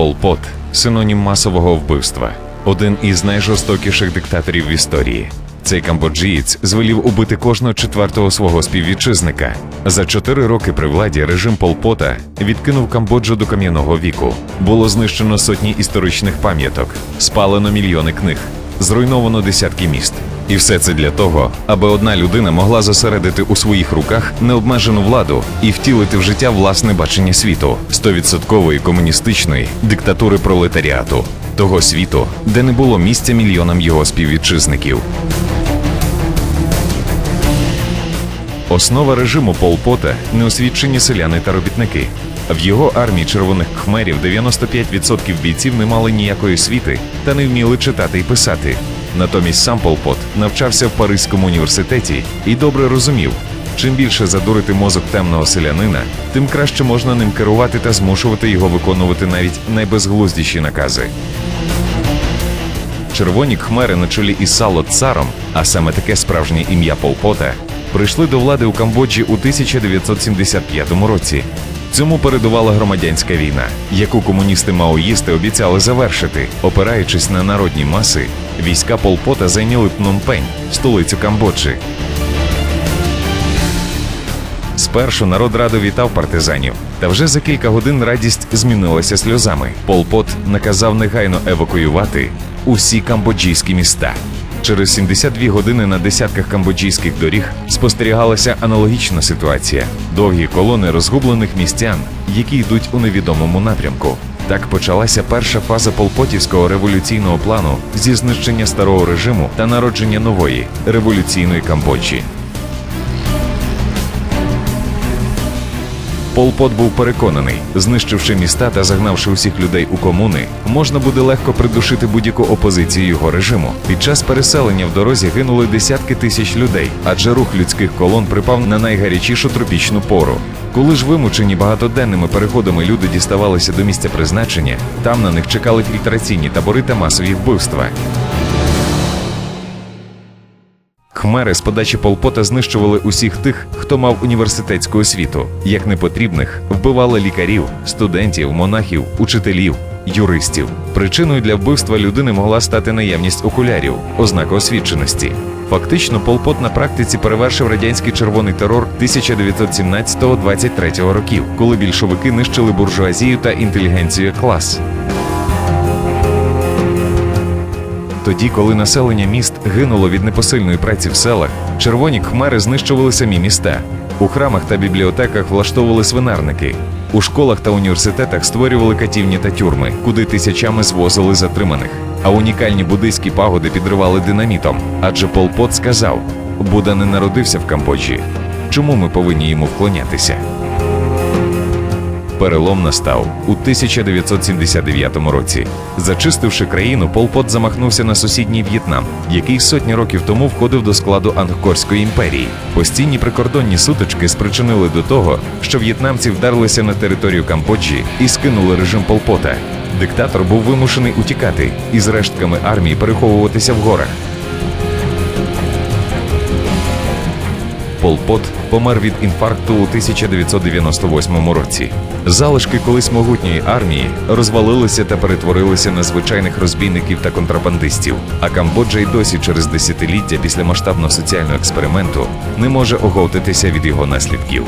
Пол Пот синонім масового вбивства, один із найжорстокіших диктаторів в історії. Цей камбоджієць звелів убити кожного четвертого свого співвітчизника. За чотири роки при владі режим Пол Пота відкинув Камбоджу до кам'яного віку. Було знищено сотні історичних пам'яток, спалено мільйони книг, зруйновано десятки міст. І все це для того, аби одна людина могла зосередити у своїх руках необмежену владу і втілити в життя власне бачення світу стовідсоткової комуністичної диктатури пролетаріату, того світу, де не було місця мільйонам його співвітчизників. Основа режиму Пол Пота – неосвідчені селяни та робітники. В його армії червоних кхмерів 95% бійців не мали ніякої освіти та не вміли читати і писати. Натомість сам Пол Пот навчався в Паризькому університеті і добре розумів, чим більше задурити мозок темного селянина, тим краще можна ним керувати та змушувати його виконувати навіть найбезглуздіші накази. Червоні хмери на чолі із Сало Царом, а саме таке справжнє ім'я Пол Пота, прийшли до влади у Камбоджі у 1975 році. Цьому передувала громадянська війна, яку комуністи-маоїсти обіцяли завершити. Опираючись на народні маси, війська Пол Пота зайняли Пномпень, столицю Камбоджі. Спершу народ радо вітав партизанів, та вже за кілька годин радість змінилася сльозами. Пол Пот наказав негайно евакуювати усі камбоджійські міста. Через 72 години на десятках камбоджійських доріг спостерігалася аналогічна ситуація: довгі колони розгублених містян, які йдуть у невідомому напрямку. Так почалася перша фаза полпотівського революційного плану зі знищення старого режиму та народження нової революційної Камбоджі. Пол Пот був переконаний, знищивши міста та загнавши усіх людей у комуни, можна буде легко придушити будь-яку опозицію його режиму. Під час переселення в дорозі гинули десятки тисяч людей, адже рух людських колон припав на найгарячішу тропічну пору. Коли ж вимучені багатоденними переходами люди діставалися до місця призначення, там на них чекали фільтраційні табори та масові вбивства. Хмери з подачі Полпота знищували усіх тих, хто мав університетську освіту. Як непотрібних, вбивали лікарів, студентів, монахів, учителів, юристів. Причиною для вбивства людини могла стати наявність окулярів, ознака освіченості. Фактично, Полпот на практиці перевершив радянський червоний терор 1917-23 років, коли більшовики нищили буржуазію та інтелігенцію клас. Тоді, коли населення міст гинуло від непосильної праці в селах, червоні хмери знищували самі міста. У храмах та бібліотеках влаштовували свинарники. У школах та університетах створювали катівні та тюрми, куди тисячами звозили затриманих. А унікальні буддийські пагоди підривали динамітом. Адже Пол Пот сказав: Будда не народився в Камбоджі. Чому ми повинні йому вклонятися? Перелом настав у 1979 році. Зачистивши країну, Пол Пот замахнувся на сусідній В'єтнам, який сотні років тому входив до складу Ангкорської імперії. Постійні прикордонні сутички спричинили до того, що в'єтнамці вдарлися на територію Камбоджі і скинули режим Пол Пота. Диктатор був вимушений утікати і з рештками армії переховуватися в горах. Пол Пот помер від інфаркту у 1998 році. Залишки колись могутньої армії розвалилися та перетворилися на звичайних розбійників та контрабандистів. А Камбоджа й досі через десятиліття після масштабного соціального експерименту не може оговтатися від його наслідків.